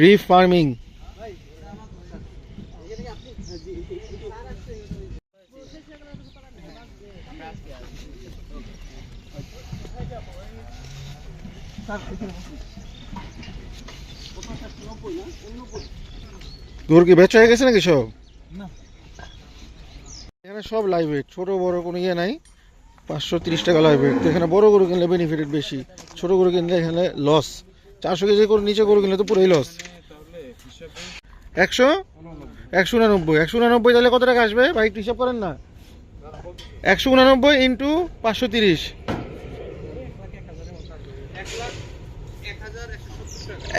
রি ফার্মিং তোর কি বেচা হয়ে গেছে নাকি সব? এখানে সব লাইভ ওয়েট ছোট বড় কোনো ইয়ে নাই। পাঁচশো তিরিশ টাকা লাইভ ওয়েট এখানে বড় গরু কিনলে বেনিফিট বেশি। ছোট গরু কিনলে এখানে লস চারশো কেজি করে নিচে গরু কিনলে তো পুরোই লস একশো? একশো উনানব্বই। একশো উনানব্বই তাহলে কত টাকা আসবে? ভাই, একটু হিসাব করেন না। একশো উনানব্বই ইন্টু পাঁচশো তিরিশ।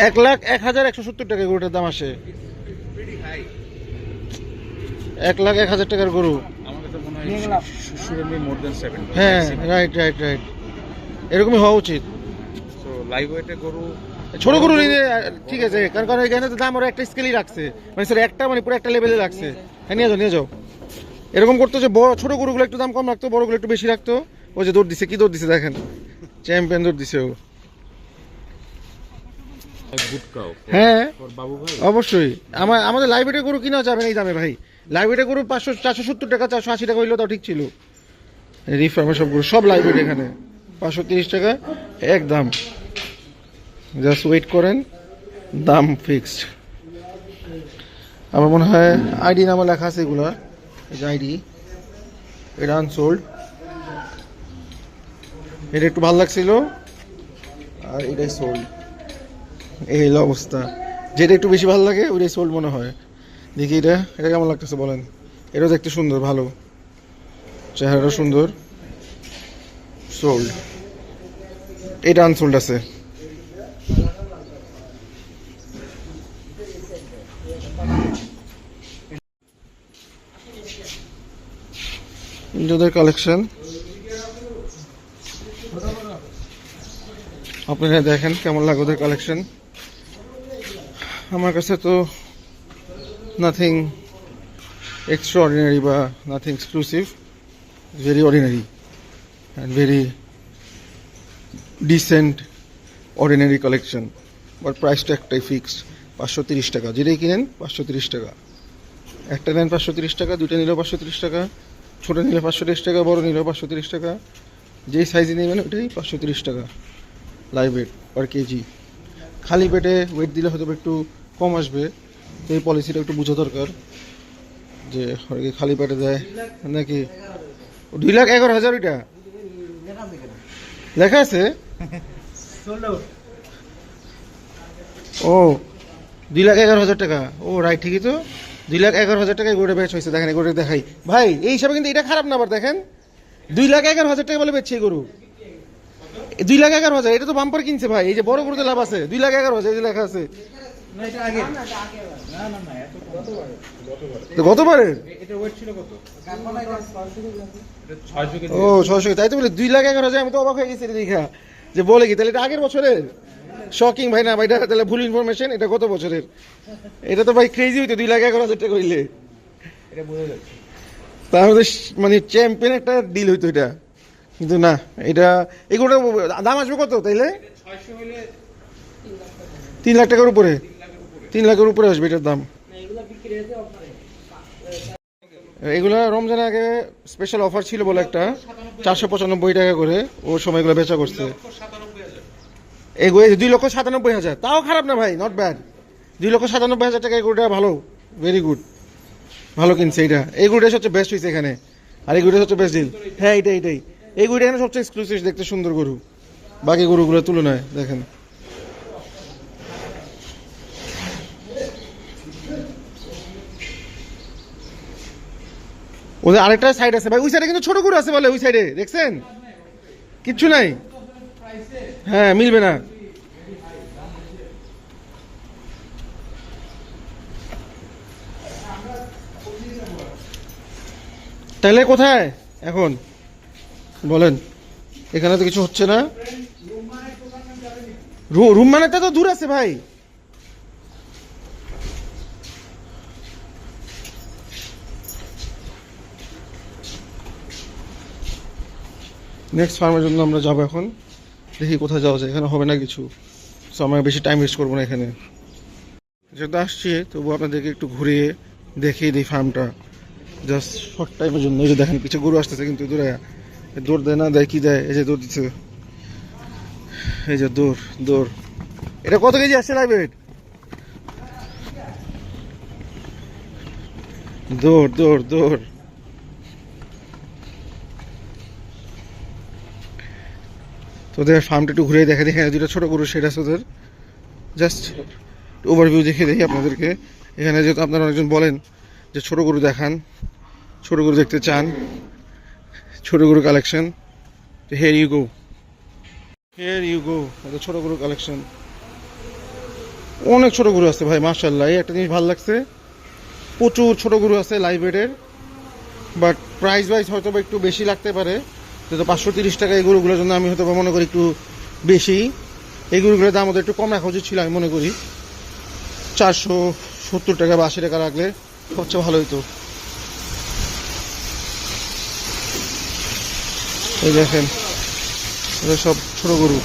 এক লাখ এক হাজার একশো সত্তর টাকা গরুটার দাম আসে। এক লাখ এক হাজার টাকার গরু। হ্যাঁ রাইট রাইট রাইট এরকমই হওয়া উচিত। লাইভ ওয়েটে গরু ছোট গরু নিলে ঠিক আছে কারণ কারণ এখানে তো দাম ওরা একটা স্কেলই রাখছে। মানে স্যার একটা মানে পুরো একটা লেভেলে রাখছে। হ্যাঁ নিয়ে যাও নিয়ে যাও। এরকম করতো যে বড় ছোট গরুগুলো একটু দাম কম রাখতো বড়গুলো একটু বেশি রাখতো। ও যে দৌড় দিছে কি দৌড় দিছে দেখেন। চ্যাম্পিয়ন দৌড় দিছে ও। হ্যাঁ অবশ্যই। আমার আমাদের লাইব্রেরি গরু কিনা যাবে না এই দামে ভাই। লাইব্রেরি গরু পাঁচশো চারশো সত্তর টাকা চারশো আশি টাকা হইলেও তাও ঠিক ছিল। রিফার্মের সব গরু সব লাইব্রেরি এখানে। পাঁচশো তিরিশ টাকা এক দাম জাস্ট ওয়েট করেন, দাম ফিক্সড আমার মনে হয় আইডি নামে লেখা আছে এগুলো আইডি এটা আনসোল্ড এটা একটু ভালো লাগছিল, আর এটাই সোল্ড এই অবস্থা। যেটা একটু বেশি ভালো লাগে, ওইটাই সোল্ড মনে হয়। দেখি এটা এটা কেমন লাগতেছে বলেন? এটাও দেখতে সুন্দর, ভালো। চেহারাটা সুন্দর। সোল্ড এটা আনসোল্ড আছে। ইন্দ্রদের কালেকশন আপনারা দেখেন কেমন লাগে ওদের কালেকশন আমার কাছে তো নাথিং এক্সট্রা অর্ডিনারি বা nothing exclusive very ordinary and very decent ordinary collection but প্রাইসটা একটাই ফিক্সড পাঁচশো তিরিশ টাকা। যেটাই কিনেন পাঁচশো তিরিশ টাকা। একটা নেন পাঁচশো তিরিশ টাকা দুটো নিলেও পাঁচশো তিরিশ টাকা ছোটো নিলে পাঁচশো তিরিশ টাকা বড় নিলেও পাঁচশো তিরিশ টাকা। যেই সাইজে নেবেন ওটাই পাঁচশো তিরিশ টাকা। লাইভ ওয়েট পার কেজি খালি পেটে ওয়েট দিলে হয়তো একটু কম আসবে। তো এই পলিসিটা একটু বোঝা দরকার যে অনেকে খালি পেটে দেয় নাকি? দুই লাখ এগারো হাজার ওইটা। লেখা আছে? ও দুই লাখ এগারো হাজার টাকা। ও রাইট ঠিকই তো। দুই লাখ এগারো হাজার টাকায় গোটা বেচ হয়েছে। দেখেন গোটা দেখাই। ভাই এই হিসাবে কিন্তু এটা খারাপ না আবার দেখেন। দুই লাখ এগারো হাজার টাকা বলে বেচছে এই গরু। দুই লাখ এগারো হাজার এটা তো বাম্পার কিনছে ভাই। এই যে বড় গরুতে লাভ আছে। দুই লাখ এগারো হাজার এই যে লেখা আছে। তো গতবারের? এটা ওয়েট ছিল কত? এটা 600 কেজি। ও ছয়শো তাই তো বলে দুই লাখ এগারো হাজার আমি তো অবাক হয়ে গেছি এটা দেখা। যে বলে কি তাহলে এটা আগের বছরের? শকিং ভাই না ভাই এটা তাহলে ভুল ইনফরমেশন এটা কত বছরের? এটা তো ভাই ক্রেজি হইতো দুই লাখ এগারো হাজার টাকা হইলে। এটা বোঝা যাচ্ছে। তাহলে মানে চ্যাম্পিয়ন একটা ডিল হইতো এটা। কিন্তু না এটা এগুলো দাম আসবে কত তাইলে? তিন লাখ টাকার উপরে। তিন লাখের উপরে আসবে এটার দাম। এগুলা রমজানের আগে স্পেশাল অফার ছিল বলে একটা। চারশো পঁচানব্বই টাকা করে ও সময়গুলো বেচা করছে। এগুলো দুই লক্ষ সাতানব্বই হাজার। তাও খারাপ না ভাই নট ব্যাড দুই লক্ষ সাতানব্বই হাজার টাকা এই গরুটা ভালো ভেরি গুড ভালো কিনছে এটা এই গুড়টা সবচেয়ে বেস্ট হয়েছে এখানে। আর এই গুড়টা সবচেয়ে বেস্ট ডিল হ্যাঁ এটাই এটাই এই গুড়টা এখানে সবচেয়ে এক্সক্লুসিভ দেখতে সুন্দর গরু। বাকি গরুগুলোর তুলনায়, দেখেন। ওদের আরেকটা সাইড আছে। ভাই, ওই সাইডে কিন্তু ছোট গরু আছে বলে, ওই সাইডে দেখছেন? কিচ্ছু নাই। হ্যাঁ মিলবে না। তাহলে কোথায়? এখন। বলেন। এখানে তো কিছু হচ্ছে না। রুম মানে তো দূর আছে ভাই। নেক্সট ফার্মের জন্য আমরা যাব এখন। দেখি কোথায় যাওয়া যায়, এখানে হবে না কিছু। সো বেশি টাইম ওয়েস্ট করব না এখানে। যেহেতু আসছি তবু আপনাদেরকে একটু ঘুরিয়ে দেখিয়ে দিই ফার্মটা জাস্ট শর্ট টাইমের জন্য, এই যে দেখেন কিছু গরু আসতেছে কিন্তু দূরে। দৌড় দেয় না, দেয় কি দেয়? এই যে দৌড় দিচ্ছে এই যে দৌড় দৌড়। এটা কত কেজি আসছে লাইভেট দৌড় দৌড় দৌড়। তোদের ফার্মটা একটু ঘুরে দেখে দেখে দুটো ছোট গরু, সেটা ওদের জাস্ট ওভারভিউ দেখে দেখি আপনাদেরকে। এখানে যেহেতু আপনারা অনেকজন বলেন যে ছোট গরু দেখান, ছোট গরু দেখতে চান, ছোট গরু collection here you go here you go এটা ছোট গরু কালেকশন অনেক ছোট গরু আছে ভাই মার্শাল্লাহ এই একটা জিনিস ভালো লাগছে। প্রচুর ছোট গরু আছে লাইভ বাট প্রাইস ওয়াইজ হয়তো একটু বেশি লাগতে পারে। যেহেতু পাঁচশো তিরিশ টাকা এই গরুগুলোর জন্য আমি হয়তো মনে করি একটু বেশি। এই গরুগুলোর দাম একটু কম রাখা উচিত ছিল, আমি মনে করি। চারশো সত্তর টাকা বা আশি টাকা রাখলে সবচেয়ে ভালো হতো এই দেখেন সব ছোট গরু।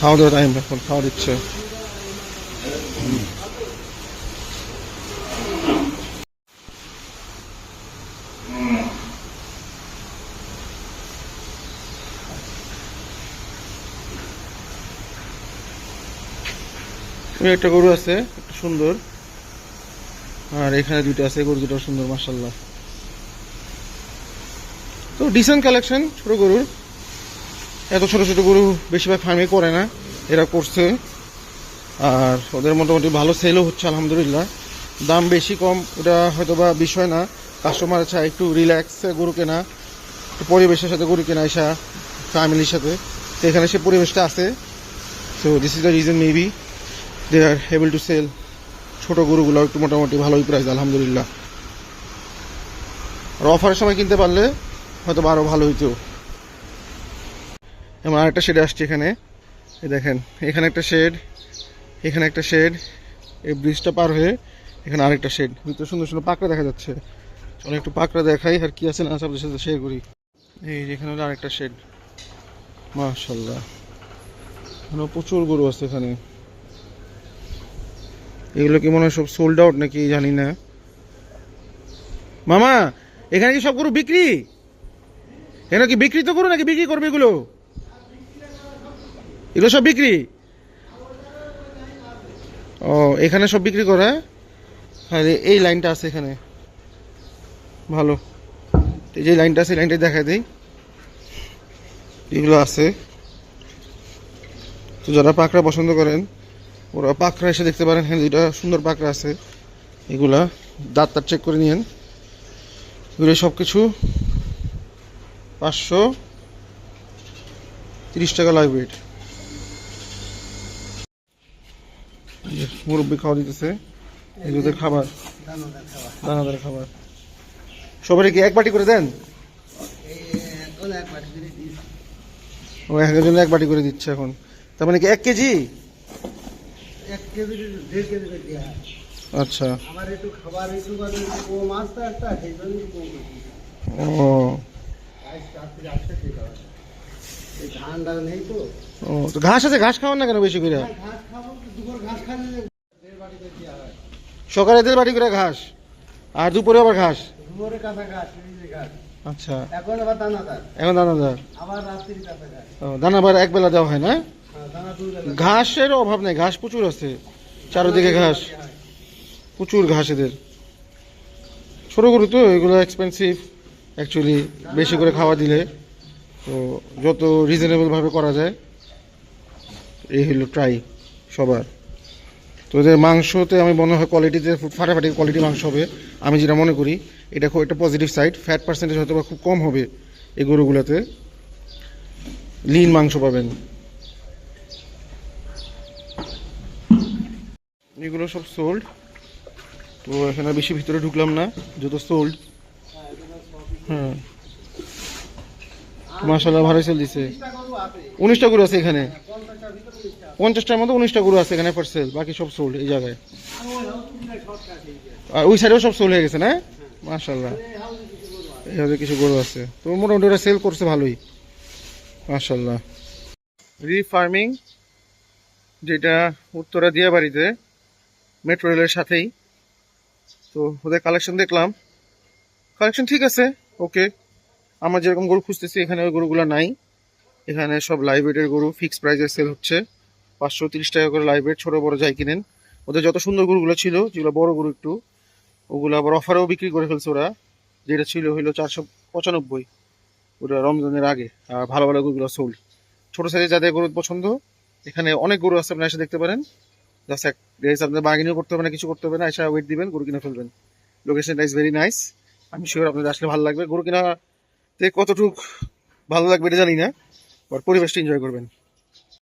খাওয়া দাওয়া টাইম এখন, খাওয়া দিচ্ছে। একটা গরু আছে সুন্দর। আর এখানে দুটো আছে, গরু দুটো সুন্দর মার্শাল্লাহ তো ডিসেন্ট কালেকশন ছোট গরুর। এত ছোট ছোট গরু বেশিরভাগ ফার্মে করে না, এরা করছে। আর ওদের মোটামুটি ভালো সেলও হচ্ছে, আলহামদুলিল্লাহ। দাম বেশি কম, ওটা হয়তো বা বিষয় না। কাস্টমার চায় একটু রিল্যাক্স গরু কেনা পরিবেশের সাথে গরু কেনা আসা ফ্যামিলির সাথে। তো এখানে সে পরিবেশটা আছে। So this is the reason maybe they are able to sell ছোট গরুগুলো একটু মোটামুটি ভালোই প্রাইস আলহামদুলিল্লাহ। আর অফারের সময় কিনতে পারলে হয়তো আরও ভালো হইতো। এবং আরেকটা শেড আসছে এখানে। এই দেখেন, এখানে একটা শেড এখানে একটা শেড এই ব্রিজটা পার হয়ে এখানে আরেকটা শেড ভিতরে সুন্দর সুন্দর পাকড়া দেখা যাচ্ছে। চলো একটু পাকড়া দেখাই আর কি আছে না আপনাদের সাথে শেয়ার করি। এই যে এখানে হলো আরেকটা শেড মাশাল্লাহ এখানে প্রচুর গরু আছে এখানে। এগুলো কি মনে হয় সব সোল্ড আউট নাকি জানি না। মামা, এখানে কি সব গরু বিক্রি? এখানে কি বিক্রি তো করো নাকি বিক্রি করবে এগুলো? এগুলো সব বিক্রি? ও, এখানে সব বিক্রি করে? হ্যাঁ এই লাইনটা আছে এখানে। ভালো। এই যে লাইনটা আছে লাইনটা দেখা দিই। এগুলো আছে। তো যারা পাকড়া পছন্দ করেন ওরা পাকড়া এসে দেখতে পারেন হ্যাঁ দুইটা সুন্দর পাকড়া আছে। এগুলা দাঁত তার চেক করে নিয়েন। এগুলো সব কিছু পাঁচশো তিরিশ টাকা লাইভ ওয়েট মুরব্বী খাওয়া দিতেছে, এগুলোদের খাবার। দানাদার খাবার। সবারই কি এক বাটি করে দেন? ও, এক বাটি করে দিচ্ছে এখন। তার মানে কি এক কেজি? কেজি দেড় কেজি করে দেওয়া হয়। আচ্ছা। আমার একটু খাবার একটু কম আসতে একটা সেই জন্যই কম ও। নেই তো। তো ঘাস আছে ঘাস খাওয়ান না কেন বেশি করে? ঘাস খাব দুপুর ঘাস খাইলে দেড় বাটি করে দেওয়া হয়। সকালে দেড় বাটি করে ঘাস আর দুপুরে আবার ঘাস? দুপুরে কাঁচা ঘাস ঘাস। আচ্ছা। এখন আবার দানাদার। এখন দানাদার। আবার রাত্রির কাঁচা ঘাস। ও, দানা এক বেলা দেওয়া হয় না? দানা ঘাসের অভাব নেই, ঘাস প্রচুর আছে, চারিদিকে ঘাস। প্রচুর ঘাস এদের। ছোটো গরু তো, এগুলো এক্সপেন্সিভ অ্যাকচুয়ালি বেশি করে খাওয়া দিলে। তো যত রিজনেবলভাবে করা যায়, এই হলো ট্রাই সবার। তো এদের মাংসতে আমি মনে হয় কোয়ালিটিতে ফাটাফাটি কোয়ালিটি মাংস হবে, আমি যেটা মনে করি, এটা খুব একটা পজিটিভ সাইড ফ্যাট পার্সেন্টেজ হয়তো খুব কম হবে এই গরুগুলোতে। লিন মাংস পাবেন। এগুলো সব সোল্ড তো এখানে বেশি ভিতরে ঢুকলাম না যত সোল্ড হ্যাঁ মাসাল্লাহ ভালোই সেল দিছে। উনিশটা গরু আছে এখানে। পঞ্চাশটার মতো উনিশটা গরু আছে এখানে পার্সেল বাকি সব সোল্ড এই জায়গায়। আর ওই সাইডেও সব সোল হয়ে গেছে না? আছে। এইভাবে কিছু গরু আছে। তো মোটামুটি ওরা সেল করছে ভালোই। মাশাল্লাহ রিফার্মিং যেটা উত্তরা দিয়াবাড়িতে মেট্রো রেলের সাথেই। তো ওদের কালেকশন দেখলাম। কালেকশন ঠিক আছে ওকে আমরা যেরকম গরু খুঁজতেছি, এখানে ওই গরুগুলো নাই। এখানে সব লাইভ ওয়েটের গরু ফিক্স প্রাইসে সেল হচ্ছে। পাঁচশো তিরিশ টাকা করে লাইভ ওয়েট ছোটো বড় যাই কিনেন। ওদের যত সুন্দর গরুগুলো ছিল, যেগুলো বড় গরু একটু, ওগুলো আবার অফারেও বিক্রি করে ফেলছে ওরা। যেটা ছিল হইল চারশো পঁচানব্বই। ওটা রমজানের আগে, আর ভালো ভালো গরুগুলো সোল্ড ছোটো সাইজে যাদের গরু পছন্দ, এখানে অনেক গরু আছে আপনি এসে দেখতে পারেন। জাস্ট এক আপনার করতে হবে না, কিছু করতে হবে না, এসে ওয়েট দিবেন, গরু কিনে ফেলবেন। লোকেশনটা ইজ ভেরি নাইস আমি শিওর আপনাদের আসলে ভালো লাগবে। গরু কিনা তে কতটুক ভালো লাগবে এটা জানি না বাট পরিবেশটা এনজয় করবেন।